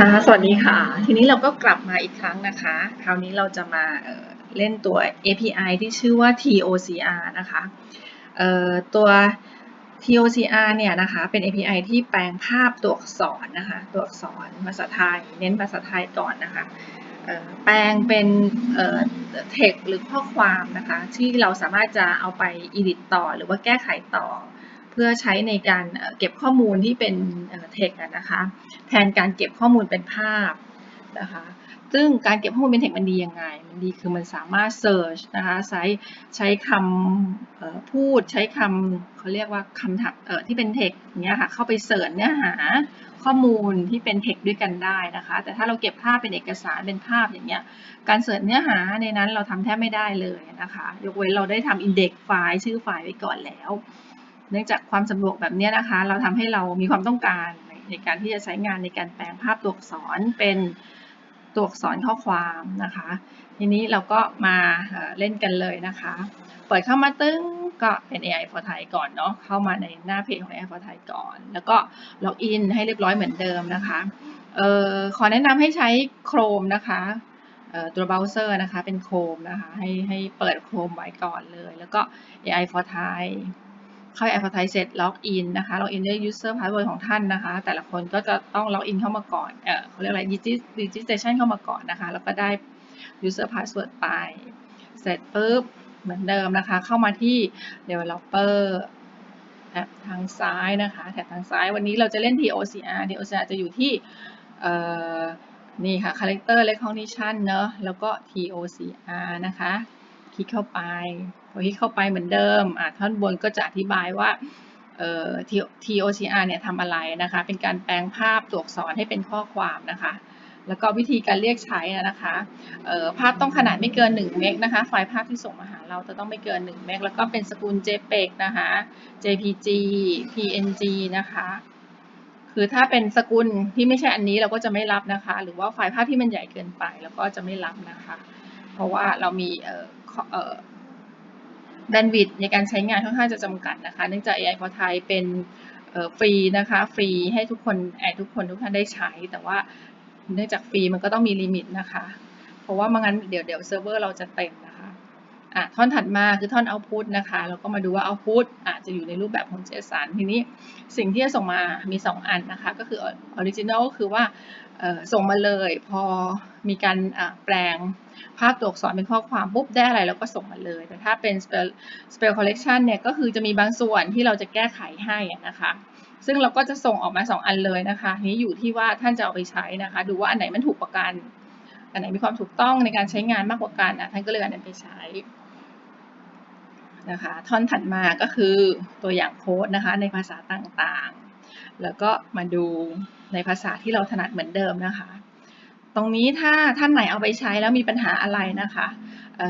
ค่ะ สวัสดีค่ะ ทีนี้เราก็กลับมาอีกครั้งนะคะ คราวนี้เราจะมาเเล่นตัว API ที่ชื่อว่า TOCR นะคะ ตัว TOCR เนี่ยนะคะ เป็น API ที่แปลงภาพตัวอักษรนะคะ ตัวอักษรภาษาไทย เน้นภาษาไทยก่อนนะคะ แปลงเป็นเอ่อ text หรือข้อความนะคะ ที่เราสามารถจะเอาไป edit ต่อหรือว่าแก้ไขต่อ พื่อใช้ในการเก็บข้อมูลที่เป็นเอ่อ text อะนะคะแทนการเก็บข้อมูลเป็นภาพนะคะซึ่งการเก็บข้อมูลเป็นเทคมันดียังไง มันดีคือมันสามารถ search นะคะใช้ใช้คำพูดใช้คำเขาเรียกว่าคำถามที่เป็นเทคเนี้ยค่ะเข้าไปเสิร์ชเนื้อหาข้อมูลที่เป็นเทคด้วยกันได้นะคะ แต่ถ้าเราเก็บภาพเป็นเอกสารเป็นภาพอย่างเงี้ยการเสิร์ชเนื้อหาในนั้นเราทำแทบไม่ได้เลยนะคะ ยกเว้นเราได้ทำ index ไฟล์ชื่อไฟล์ไว้ก่อนแล้ว เนื่องจากความสะดวกแบบนี้นะคะ เราทำให้เรามีความต้องการในในการที่จะใช้งานในการแปลงภาพตัวอักษรเป็นตัวอักษรข้อความนะคะ ทีนี้เราก็มาเล่นกันเลยนะคะ เปิดเข้ามาตึ้งก็เป็น AI for Thai ก่อนเนาะเข้ามาในหน้าเพจของ AI for Thai ก่อน แล้วก็ล็อกอินให้เรียบร้อยเหมือนเดิมนะคะเอ่อขอแนะนำให้ใช้ Chrome นะคะตัวเบราว์เซอร์นะคะเป็น Chrome นะคะให้ให้เปิด Chrome ไว้ก่อนเลย แล้วก็ AI for Thai เข้า AI for Thai เสร็จล็อกอินนะคะล็อกอินด้วย user password ของท่านนะคะ แต่ละคนก็จะต้องล็อกอินเข้ามาก่อนเออเขาเรียกอะไร Regis- registration เข้ามาก่อนนะคะ แล้วก็ได้ user password ไป เสร็จปุ๊บเหมือนเดิมนะคะ เข้ามาที่ developer แถบทางซ้ายนะคะแถบทางซ้ายวันนี้เราจะเล่น TOCR TOCR จะอยู่ที่นี่ค่ะ character recognition เนอะแล้วก็ TOCR นะคะ ลิกเข้าไป พอคลิกเข้าไปเหมือนเดิมอะท่อนบนก็จะอธิบายว่าเอ่อ TOCR เนี่ยทำอะไรนะคะ เป็นการแปลงภาพตัวอักษรให้เป็นข้อความนะคะ แล้วก็วิธีการเรียกใช้นะคะเอ่อภาพต้องขนาดไม่เกิน 1 เมกนะคะ ไฟล์ภาพที่ส่งมาหาเราจะต้องไม่เกิน 1 เมก แล้วก็เป็นสกุล JPEG นะคะ JPG PNG นะคะ คือถ้าเป็นสกุลที่ไม่ใช่อันนี้เราก็จะไม่รับนะคะ หรือว่าไฟล์ภาพที่มันใหญ่เกินไปเราก็จะไม่รับนะคะ ราะว่าเรามีเอ่อเอ่อแบนด์วิดในการใช้งานค่อนข้างจะจำกัดนะคะ เนื่องจาก AI for Thai เป็นเอ่อฟรีนะคะ ฟรีให้ทุกคนแอดทุกคนทุกท่านได้ใช้ แต่ว่าเนื่องจากฟรีมันก็ต้องมีลิมิตนะคะ เพราะว่าไม่งั้นเดี๋ยวเดี๋ยวเซิร์ฟเวอร์เราจะเต็มนะ อะท่อนถัดมาคือท่อน output นะคะแล้วก็มาดูว่า output อาจจะอยู่ในรูปแบบของ JSON ทีนี้สิ่งที่จะส่งมามี 2 อันนะคะ ก็คือ original คือว่าส่งมาเลยพอมีการแปลงภาพตัวอักษรเป็นข้อความปุ๊บได้อะไรเราก็ส่งมาเลย แต่ถ้าเป็น spell spell correction เนี่ยก็คือจะมีบางส่วนที่เราจะแก้ไขให้นะคะ ซึ่งเราก็จะส่งออกมา 2 อันเลยนะคะทีนี้อยู่ที่ว่าท่านจะเอาไปใช้นะคะ ดูว่าอันไหนมันถูกกว่ากันอันไหนมีความถูกต้องในการใช้งานมากกว่ากันอะท่านก็เลยเอาอันนั้นไปใช้ นะคะท่อนถัดมาก็คือตัวอย่างโค้ดนะคะในภาษาต่างๆ แล้วก็มาดูในภาษาที่เราถนัดเหมือนเดิมนะคะ ตรงนี้ถ้าท่านไหนเอาไปใช้แล้วมีปัญหาอะไรนะคะเ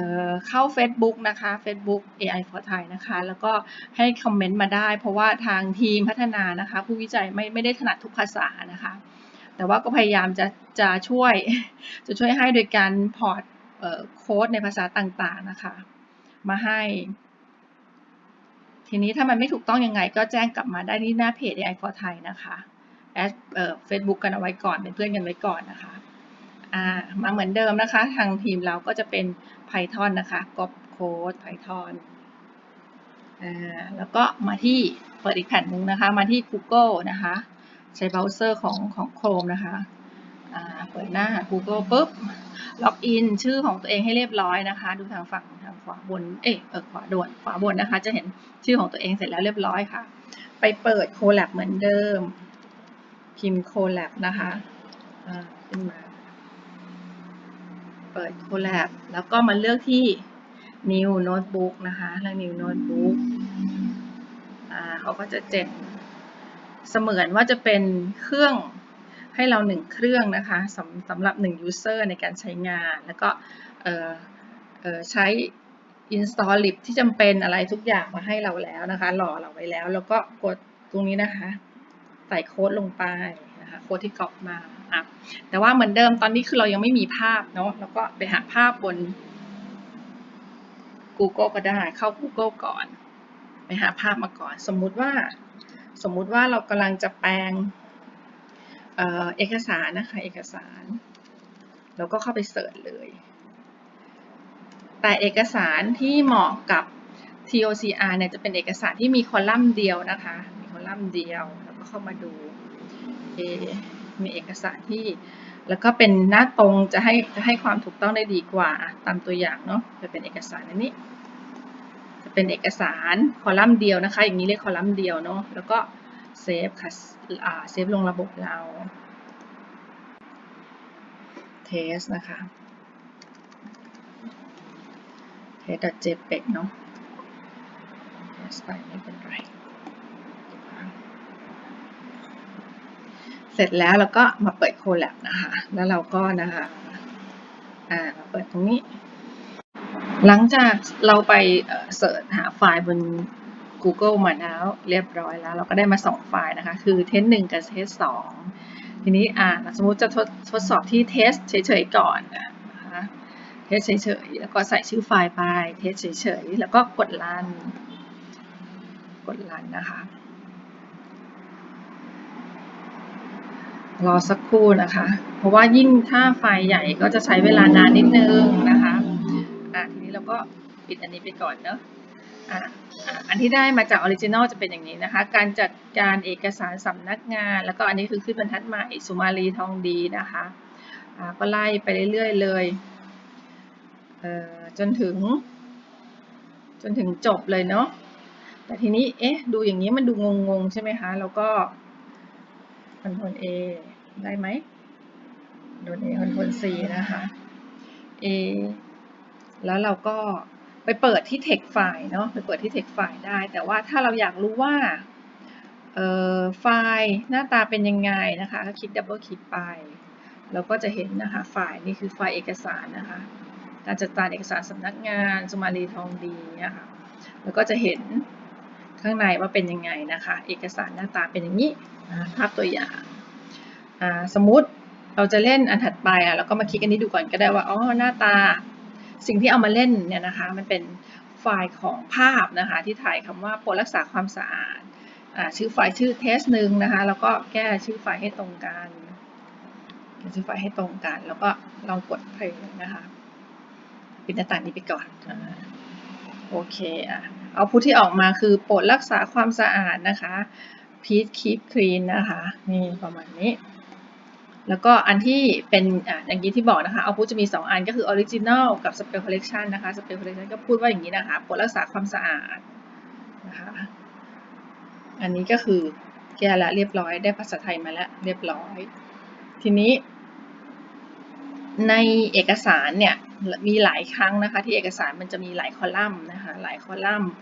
เข้า Facebook นะคะ Facebook AI for Thai นะคะ แล้วก็ให้คอมเมนต์มาได้ เพราะว่าทางทีมพัฒนานะคะ ผู้วิจัยไม่ไม่ได้ถนัดทุกภาษานะคะ แต่ว่าก็พยายามจะจะช่วยจะช่วยให้โดยการพอร์ตโค้ดในภาษาต่างๆนะคะ มาให้ ทีนี้ถ้ามันไม่ถูกต้องยังไงก็แจ้งกลับมาได้ที่หน้าเพจ AI for Thai นะคะแอดเอ่อ Facebook กันเอาไว้ก่อนเป็นเพื่อนกันไว้ก่อนนะคะอ่ามาเหมือนเดิมนะคะ ทางทีมเราก็จะเป็น Python นะคะก๊อปโค้ด Python อ่าแล้วก็มาที่เปิดอีกแผ่นหนึ่งนะคะ มาที่ Google นะคะ ใช้เบราว์เซอร์ของของ Chrome นะคะ เปิดหน้า Google ปุ๊บ ล็อกอินชื่อของตัวเองให้เรียบร้อยนะคะ ดูทางฝั่งทางขวาบน เอ๊ะขวาด่วนขวาบนนะคะ จะเห็นชื่อของตัวเองเสร็จแล้วเรียบร้อยค่ะ ไปเปิด Colab เหมือนเดิม พิมพ์ Colab นะคะขึ้นมา เปิด Colab แล้วก็มาเลือกที่ New Notebook นะคะเลือก New Notebook เขาก็จะเจ็ดเสมือนว่าจะเป็นเครื่อง ให้เราหนึ่งเครื่องนะคะสำสำหรับหนึ่ง user ในการใช้งาน แล้วก็ใช้ install lib ที่จำเป็นอะไรทุกอย่างมาให้เราแล้วนะคะรอเราไว้แล้ว แล้วก็กดตรงนี้นะคะ ใส่โค้ดลงไปนะคะโค้ดที่กรอกมาอะแต่ว่าเหมือนเดิมตอนนี้คือเรายังไม่มีภาพเนาะแล้วก็ไปหาภาพบน Google ก็ได้เข้า Google ก่อน ไปหาภาพมาก่อน สมมุติว่าสมมุติว่าเรากำลังจะแปลง เออเอกสารนะคะ เอกสาร แล้วก็เข้าไปเสิร์ชเลย แต่เอกสารที่เหมาะกับ TOCR เนี่ยจะเป็นเอกสารที่มีคอลัมน์เดียวนะคะ มีคอลัมน์เดียว แล้วก็เข้ามาดูมีเอกสารที่ แล้วก็เป็นหน้าตรงจะให้จะให้ความถูกต้องได้ดีกว่า ตามตัวอย่างเนาะ จะเป็นเอกสารอันนี้ จะเป็นเอกสารคอลัมน์เดียวนะคะ อย่างนี้เรียกคอลัมน์เดียวเนาะ แล้วก็ เซฟค่ะเซฟลงระบบเราเทสนะคะเทส .jpeg เนาะเทสไปไม่เป็นไร เสร็จแล้วเราก็มาเปิด Colab นะคะ แล้วเราก็นะคะอ่ามาเปิดตรงนี้ หลังจากเราไปเสิร์ชหาไฟล์บน Google มาแล้วเรียบร้อยแล้ว เราก็ได้มาสองไฟล์นะคะ คือเทสหนึ่งกับเทสสองทีนี้อ่าสมมุติจะทดทดสอบที่เทสเฉยๆก่อนนะคะเทสเฉยๆแล้วก็ใส่ชื่อไฟล์ไปเทสเฉยๆแล้วก็กดรันกดรันนะคะ รอสักครู่นะคะ เพราะว่ายิ่งถ้าไฟล์ใหญ่ก็จะใช้เวลานานนิดนึงนะคะอะทีนี้เราก็ปิดอันนี้ไปก่อนเนาะ อะอันที่ได้มาจากออริจินอลจะเป็นอย่างนี้นะคะ การจัดการเอกสารสำนักงาน แล้วก็อันนี้คือขึ้นบรรทัดใหม่สุมาลีทองดีนะคะะก็ไล่ไปเรื่อยๆเลยเออจนถึง จนถึงจบเลยเนาะ แต่ทีนี้ เอ๊ะ ดูอย่างนี้มันดูงงๆ ใช่ไหมคะ แล้วก็คอนโทรล A ได้ไหมโดน A คอนโทรล C นะคะ A แล้วเราก็ เปิดที่ text file เนาะไปเปิดที่ text file ได้ แต่ว่าถ้าเราอยากรู้ว่าเอ่อไฟล์หน้าตาเป็นยังไงนะคะ ก็คลิกดับเบิลคลิกไป เราก็จะเห็นนะคะไฟล์นี่คือไฟล์เอกสารนะคะ การจัดการเอกสารสำนักงานสุมาลีทองดีเนี่ยค่ะแล้วก็จะเห็นข้างในว่าเป็นยังไงนะคะ เอกสารหน้าตาเป็นอย่างนี้ภาพตัวอย่างสมมุติเราจะเล่นอันถัดไปอะเราก็มาคลิกอันนี้ดูก่อนก็ได้ว่าอ๋อหน้าตา สิ่งที่เอามาเล่นเนี่ยนะคะมันเป็นไฟล์ของภาพนะคะที่ถ่ายคำว่าโปรรักษาความสะอาดชื่อไฟล์ชื่อเทสหนึ่งนะคะแล้วก็แก้ชื่อไฟล์ให้ตรงกันชื่อไฟล์ให้ตรงกัน แล้วก็ลองกดเพลงนะคะปิดหน้าต่างนี้ไปก่อนโอเคอะเอาพูดที่ออกมาคือโปรดรักษาความสะอาดนะคะ please keep clean นะคะ นี่ประมาณนี้ แล้วก็อันที่เป็นอย่างนี้ที่บอกนะคะเอาพูดจะมี 2 อันก็คือ original กับ spell collection นะคะ spell collection ก็พูดว่าอย่างนี้นะคะปรดรักษาความสะอาดนะคะ อันนี้ก็คือแก้ละเรียบร้อยได้ภาษาไทยมาแล้วเรียบร้อย ทีนี้ ในเอกสารเนี่ยมีหลายครั้งนะคะที่เอกสารมันจะมีหลายคอลัมน์นะคะหลายคอลัมน์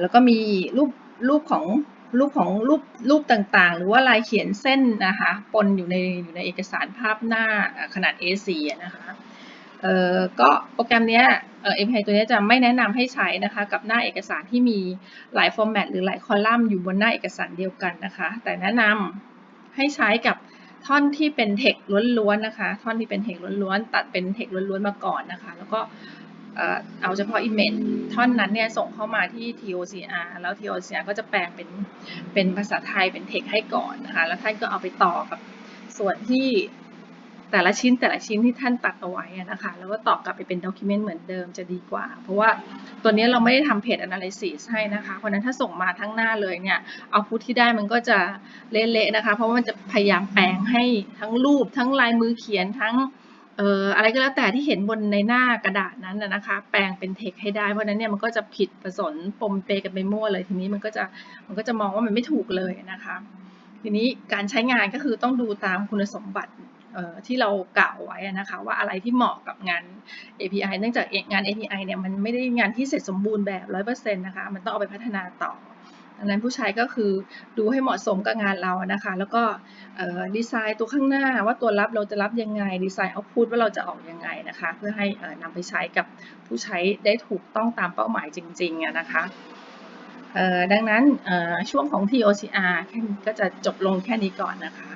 แล้วก็มีรูปรูปของ รูปของรูปรูปต่างๆ หรือว่าลายเขียนเส้นนะคะปนอยู่ในอยู่ในเอกสารภาพหน้าขนาด A4 นะคะเอ่อก็โปรแกรมนี้เอ่อ API ตัวนี้จะไม่แนะนำให้ใช้นะคะกับหน้าเอกสารที่มีหลายฟอร์แมตหรือหลายคอลัมน์อยู่บนหน้าเอกสารเดียวกันนะคะ แต่แนะนำให้ใช้กับท่อนที่เป็นเทคล้วนๆนะคะ ท่อนที่เป็นเทคล้วนๆตัดเป็นเทคล้วนๆมาก่อนนะคะ แล้วก็ เอาเฉพาะ image ท่อนนั้นเนี่ยส่งเข้ามาที่ TOCR แล้ว TOCR ก็จะแปลงเป็นเป็นภาษาไทยเป็นเทคให้ก่อนนะคะ แล้วท่านก็เอาไปต่อกับส่วนที่แต่ละชิ้นแต่ละชิ้นที่ท่านตัดเอาไว้นะคะ แล้วก็ต่อกลับไปเป็นด็อกิเมนต์เหมือนเดิมจะดีกว่า เพราะว่าตัวนี้เราไม่ได้ทำเพจ analysis ให้นะคะ เพราะนั้นถ้าส่งมาทั้งหน้าเลยเนี่ยเอาพุทที่ได้มันก็จะเละๆนะคะ เพราะว่ามันจะพยายามแปลงให้ทั้งรูปทั้งลายมือเขียนทั้ง อ่ออะไรก็แล้วแต่ที่เห็นบนในหน้ากระดาษนั้นนะคะ แปลงเป็นเทคให้ได้ เพราะนั้นเนี่ยมันก็จะผิดผสมปมเปกันไปมั่วเลย ทีนี้มันก็จะมันก็จะมองว่ามันไม่ถูกเลยนะคะ ทีนี้การใช้งานก็คือต้องดูตามคุณสมบัติที่เรากล่าวไว้นะคะว่าอะไรที่เหมาะกับงาน API เนื่องจากงาน API เนี่ยมันไม่ได้งานที่เสร็จสมบูรณ์แบบ 100%นะคะ มันต้องเอาไปพัฒนาต่อ ดังนั้นผู้ใช้ก็คือดูให้เหมาะสมกับงานเรานะคะ แล้วก็ดีไซน์ตัวข้างหน้าว่าตัวรับเราจะรับยังไง ดีไซน์เอาพูดว่าเราจะออกยังไงนะคะ เพื่อให้นำไปใช้กับผู้ใช้ได้ถูกต้องตามเป้าหมายจริงๆนะคะดังนั้นช่วงของ TOCR ก็จะจบลงแค่นี้ก่อนนะคะ